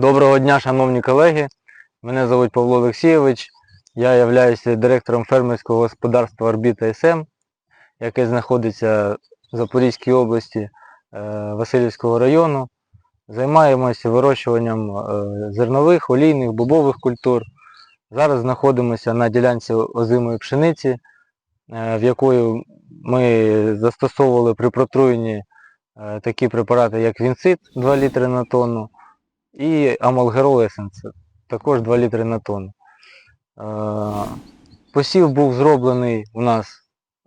Доброго дня, шановні колеги. Мене звуть Павло Олексійович. Я являюся директором фермерського господарства Орбіта СМ, яке знаходиться в Запорізькій області е, Васильівського району. Займаємося вирощуванням е, зернових, олійних, бобових культур. Зараз знаходимося на ділянці озимої пшениці, е, в якої ми застосовували при протруєнні такі препарати, як Вінцит 2 літри на тонну і Амалгерол Есенс, також 2 літри на тонну. Е, Посів був зроблений у нас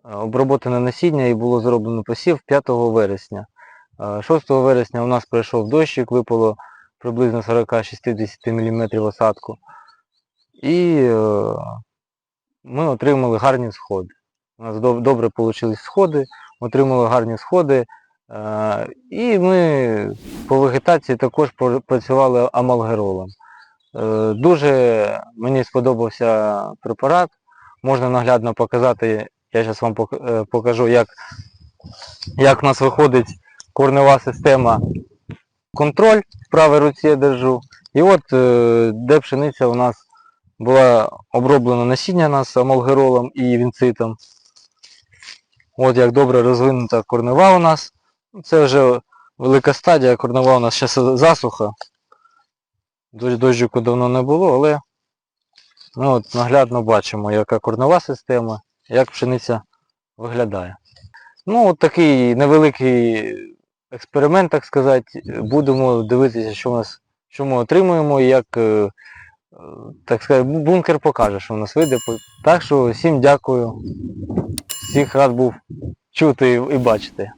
е, оброботане насіння і було зроблено посів 5 вересня. Е, 6 вересня у нас пройшов дощик, випало приблизно 40-60 мм осадку. І е, ми отримали гарні сходи. У нас добре вийшли сходи, отримали гарні сходи. Е, І ми по вегетації також працювали амалгеролом. Е, Дуже мені сподобався препарат. Можна наглядно показати, я зараз вам е, покажу, як, як у нас виходить корнева система контроль, в правій руці я держу. І от де пшениця у нас була оброблена насіння у нас амалгеролом і вінцитом. От як добре розвинута корнева у нас. Це вже велика стадія, корнева у нас зараз засуха. Дощ- Дощику давно не було, але ми от наглядно бачимо, яка корнева система, як пшениця виглядає. Ну, от такий невеликий експеримент, так сказати. Будемо дивитися, що у нас, що ми отримуємо як, е, так сказати, бункер покаже, що у нас вийде. Так що всім дякую. Всіх рад був чути і бачити.